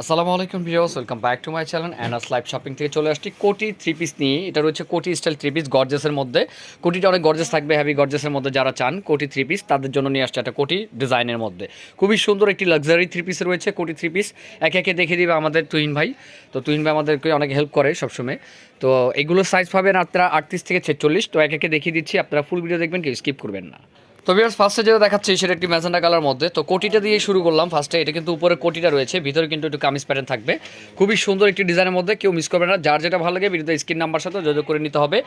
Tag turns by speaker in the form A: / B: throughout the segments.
A: আসসালামু আলাইকুম viewers, welcome back to my channel Anas live shopping থেকে চলে আসছি কোটি থ্রি পিস নিয়ে। এটা রয়েছে কোটি স্টাইল থ্রি পিস গর্জেসের মধ্যে। কোটিটা অনেক গর্জেস থাকবে হ্যাভি গর্জেসের মধ্যে যারা চান, কোটি থ্রি পিস তাদের জন্য নিয়ে আসছে একটা কোটি ডিজাইনের মধ্যে। খুবই সুন্দর একটি লাক্সারি থ্রি পিস রয়েছে কোটি থ্রি পিস। একে একে দেখে দিবে আমাদের তুহিন ভাই। তো তুহিন ভাই আমাদেরকে অনেক হেল্প করে সবসময়। তো এগুলোর সাইজ পাবেন আপনারা আটত্রিশ থেকে ছেচল্লিশ। তো একে একে দেখিয়ে দিচ্ছি, আপনারা ফুল ভিডিও দেখবেন কি স্কিপ করবেন না। তো বিয়ার্স ফার্স্টে যেটা দেখাচ্ছি, সেটা একটি ম্যাজেন্ডা কালার মধ্যে। তো কোটিটা দিয়ে শুরু করলাম ফার্স্টে এটা কিন্তু উপরে কোটিটা রয়েছে, ভিতরে কিন্তু একটু কামিজ প্যাটার্ন থাকবে। খুবই সুন্দর একটি ডিজাইনের মধ্যে, কেউ মিস করবে না। যার যেটা ভালো লাগে, বিরুদ্ধে স্ক্রিন নাম্বার সাথে যোগাযোগ করে নিতে হবে।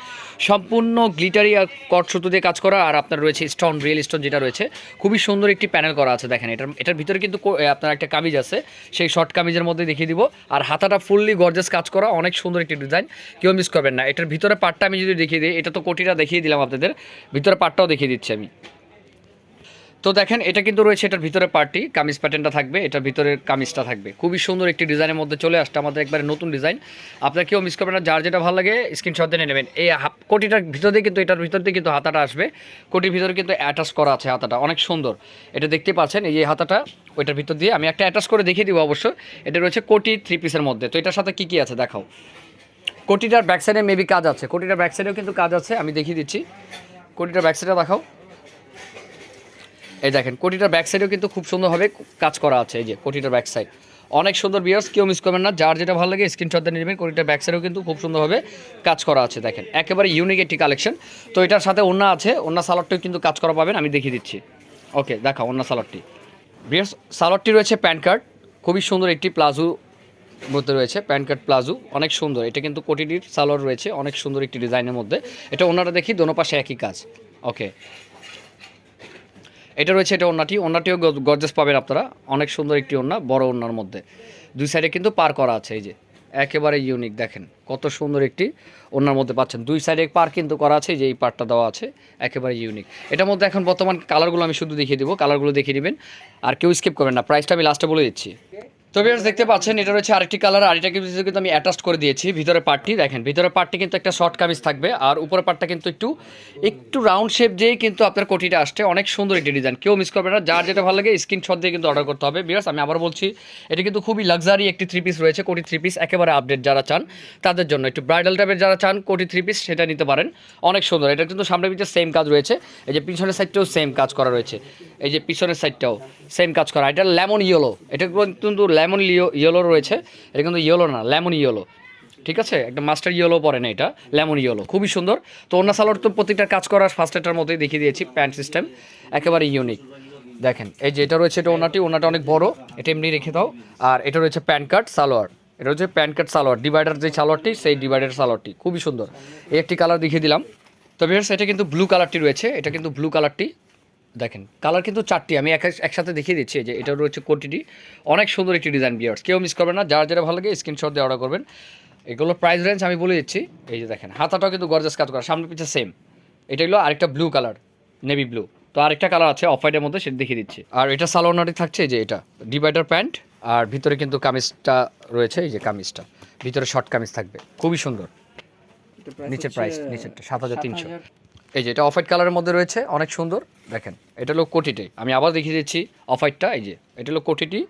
A: সম্পূর্ণ গ্লিটারি আর কট সুতো দিয়ে কাজ করা, আর আপনার রয়েছে স্টোন রিয়েল স্টোন যেটা রয়েছে। খুবই সুন্দর একটি প্যানেল করা আছে, দেখেন। এটার এটার ভিতরে কিন্তু আপনার একটা কামিজ আছে। সেই শর্ট কামিজের মধ্যে দেখিয়ে দিব। আর হাতাটা ফুললি গর্জাস কাজ করা, অনেক সুন্দর একটি ডিজাইন কেউ মিস করবেন না। এটার ভিতরে পার্টটা আমি যদি দেখিয়ে দিই, এটা তো কোটিটা দেখিয়ে দিলাম আপনাদের। ভিতরে পার্টটাও দেখিয়ে দিচ্ছি আমি। তো দেখেন, এটা কিন্তু রয়েছে এটার ভিতরে পার্টি, কামিজ প্যাটার্নটা থাকবে, এটার ভিতরে কামিজটা থাকবে। খুবই সুন্দর একটি ডিজাইনের মধ্যে চলে আসছে, আমাদের একবারে নতুন ডিজাইন আপনার কেউ মিস করবেন না, যার যেটা ভালো লাগে স্ক্রিনশট দিয়ে নেবেন। এই হাফ কোটিটার ভিতর দিয়ে কিন্তু, এটার ভিতর দিয়ে কিন্তু হাতাটা আসবে। কোটির ভিতরে কিন্তু অ্যাটাচ করা আছে হাতাটা, অনেক সুন্দর। এটা দেখতে পাচ্ছেন, এই যে হাতাটা, ওইটার ভিতর দিয়ে আমি একটা অ্যাটাচ করে দেখিয়ে দিব অবশ্য। এটা রয়েছে কোটি থ্রি পিসের মধ্যে। তো এটার সাথে কী কী আছে দেখাও। কোটিটার ব্যাক সাইডে মেবি কাজ আছে, কোটিটার ব্যাক সাইডেও কিন্তু কাজ আছে, আমি দেখিয়ে দিচ্ছি। কোটিটার ব্যাক সাইডে দেখাও। এই দেখেন, কোটিটার ব্যাক সাইডেও কিন্তু খুব সুন্দরভাবে কাজ করা আছে, এই যে কোটিটার ব্যাক সাইড অনেক সুন্দর বিয়ার্স কেউ মিস করবেন না, যার যেটা ভালো লাগে স্ক্রিনশট দিয়ে নেবেন, কোটিটার ব্যাক সাইডেও কিন্তু খুব সুন্দরভাবে কাজ করা আছে, দেখেন। একেবারে ইউনিক একটি কালেকশন তো এটার সাথে ওন্না আছে ওন্না সালোয়ারটিও কিন্তু কাজ করা পাবেন, আমি দেখিয়ে দিচ্ছি। ওকে, দেখা অন্য সালোয়ারটি বিয়ার্স সালোয়ারটি রয়েছে প্যান কার্ড খুবই সুন্দর একটি প্লাজো মধ্যে রয়েছে প্যান কার্ড প্লাজো, অনেক সুন্দর। এটা কিন্তু কোটিটির সালোয়ার রয়েছে, অনেক সুন্দর একটি ডিজাইনের মধ্যে। এটা ওনারা দেখি, দোনো পাশে একই কাজ। ওকে এটা রয়েছে এটা ওনাটি ওনাটিও গর্জেস পাবেন আপনারা। অনেক সুন্দর একটি ওনা বড় ওনার মধ্যে। দুই সাইডে কিন্তু পার করা আছে, এই যে। একেবারে ইউনিক দেখেন। কত সুন্দর একটি ওনার মধ্যে পাচ্ছেন। দুই সাইডে পার কিন্তু করা আছে যে এই পার্টটা দেওয়া আছে, একেবারে ইউনিক এটার মধ্যে এখন বর্তমান কালারগুলো আমি শুধু দেখিয়ে দেবো। কালারগুলো দেখিয়ে দেবেন। আর কেউ স্কিপ করবেন না। প্রাইসটা আমি লাস্টে বলে দিচ্ছি। তো ভিউয়ার্স দেখতে পাচ্ছেন, এটা রয়েছে আরেকটি কালার আর এটা কিন্তু আমি অ্যাটাচ করে দিয়েছি ভিতরে পার্টটি দেখেন ভিতরে পার্টটি কিন্তু একটা শর্ট কামিজ থাকবে, আর উপরে পার্টটা কিন্তু একটু একটু রাউন্ড শেপ যেই কিন্তু আপনার কোটিটা আসছে, অনেক সুন্দর একটি ডিজাইন কেউ মিস করবে না, যার যেটা ভালো লাগে স্ক্রিনশট দিয়ে কিন্তু অর্ডার করতে হবে। ভিউয়ার্স আমি আবার বলছি, এটা কিন্তু খুবই লাক্সারি একটি থ্রি পিস রয়েছে, কোটি থ্রি পিস একেবারে আপডেট যারা চান, তাদের জন্য একটু ব্রাইডাল টাইপের যারা চান, কোটি থ্রি পিস সেটা নিতে পারেন, অনেক সুন্দর। এটা কিন্তু সামনে পিছিয়ে সেম কাজ রয়েছে, এই যে পিছনের সাইডটাও সেম কাজ করা রয়েছে, এই যে পিছনের সাইডটাও সেম কাজ করা, এটা লেমন ইয়েলো এটা কিন্তু লেমন ইয়েলো রয়েছে। এটা কিন্তু ইয়েলো না, লেমন ইয়েলো। ঠিক আছে? একটা মাস্টার ইয়েলো পরে না এটা, লেমন ইয়েলো। খুবই সুন্দর। তো অন্য সালোয়ার তো প্রত্যেকটা কাজ করা ফার্স্টেটার মধ্যেই দেখিয়ে দিয়েছি প্যান্ট সিস্টেম একেবারে ইউনিক দেখেন, এই যে এটা রয়েছে এটা ওনাটি, ওনাটা অনেক বড়, এটা এমনি রেখে দাও। আর এটা রয়েছে প্যান্ট কার্ড সালোয়ার। এটা হচ্ছে প্যান্ট কার্ড সালোয়ার। ডিভাইডার যে সালোয়ারটি, সেই ডিভাইডার সালোয়ারটি। খুবই সুন্দর। এই একটি কালার দেখিয়ে দিলাম। তো ভিউয়ার্স এটা কিন্তু ব্লু কালারটি রয়েছে। এটা কিন্তু ব্লু কালারটি দেখেন কালার কিন্তু চারটি। আমি এক একসাথে দেখিয়ে দিচ্ছি যে এটা রয়েছে কোটিটি। অনেক সুন্দর একটি ডিজাইন বিয়ার্স কেউ মিস করবেন না যার যেটা ভালো লাগে স্ক্রিনশট দিয়ে অর্ডার করবেন। এগুলো প্রাইস রেঞ্জ আমি বলে দিচ্ছি। এই যে দেখেন হাতাটাও কিন্তু গর্জাস কাজ করা। সামনে পিছিয়ে সেম এটা হলো আরেকটা ব্লু কালার নেভি ব্লু তো আরেকটা কালার আছে অফ হোয়াইটের মধ্যে সেটা দেখিয়ে দিচ্ছি। আর এটা সালোনারি থাকছে এই যে এটা। ডিভাইডার প্যান্ট আর ভিতরে কিন্তু কামিজটা রয়েছে এই যে কামিজটা। ভিতরে শর্ট কামিজ থাকবে। খুবই সুন্দর। নিচের প্রাইস নিচেরটা সাত হাজার তিনশো। এই যে এটা অফ হোয়াইট কালারের মধ্যে রয়েছে, অনেক সুন্দর। দেখেন, এটা হলো কোটিটি। আমি আবার দেখিয়ে দিচ্ছি অফ হোয়াইটটা, এই যে, এটা হলো কোটিটি।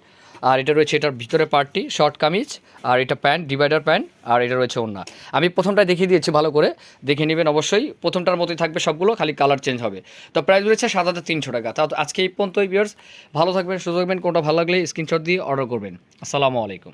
A: আর এটা রয়েছে, এটার ভিতরে পার্টটি, শর্ট কামিজ, আর এটা প্যান্ট, ডিভাইডার প্যান্ট, আর এটা রয়েছে ওন্না আমি প্রথমটা দেখিয়ে দিয়েছি ভালো করে, দেখে নেবেন অবশ্যই। প্রথমটার মতোই থাকবে সবগুলো, খালি কালার চেঞ্জ হবে। তো প্রাইস রয়েছে সাত হাজার তিনশো টাকা। তা আজকে এই পর্যন্তই বিয়ার্স ভালো থাকবেন সুযোগ থাকবেন, কোনটা ভালো লাগলে স্ক্রিনশট দিয়ে অর্ডার করবেন। আসসালামু আলাইকুম।